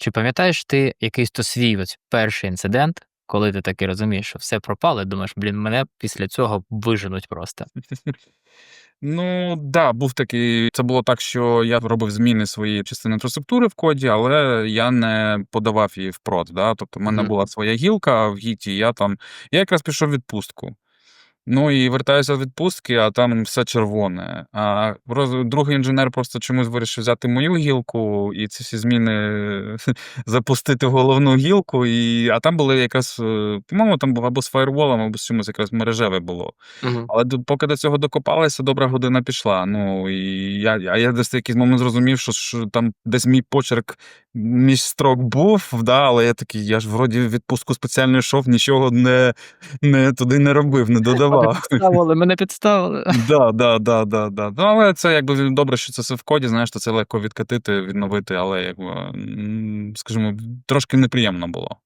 Чи пам'ятаєш ти якийсь то свій ось перший інцидент, коли ти таки розумієш, що все пропало, і думаєш, блін, мене після цього виженуть просто. Ну да, був такий. Це було так, що я робив зміни своєї частини інфраструктури в коді, але я не подавав її в прод. Да? Тобто, в мене Мгм. була своя гілка в гіті, я там. Я якраз пішов в відпустку. Ну і вертаюся з відпустки, а там все червоне. А другий інженер просто чомусь вирішив взяти мою гілку і ці всі зміни запустити в головну гілку. І... А там були якраз, е, по-моєму, там було або з фаєрволом, або з чимось якраз мережеве було. Угу. Але поки до цього докопалися, добра година пішла. Ну і я, а я десь якийсь момент зрозумів, що, що там десь мій почерк між строк був, да, але я такий, я ж вроді в відпустку спеціально йшов, нічого не, не туди не робив, не додавав. Підставили, мене підставили. Да, да, да, да, да. Ну, але це якби добре, що це все в коді, знаєш, то це легко відкатити, відновити, але якби, м, скажімо, трошки неприємно було.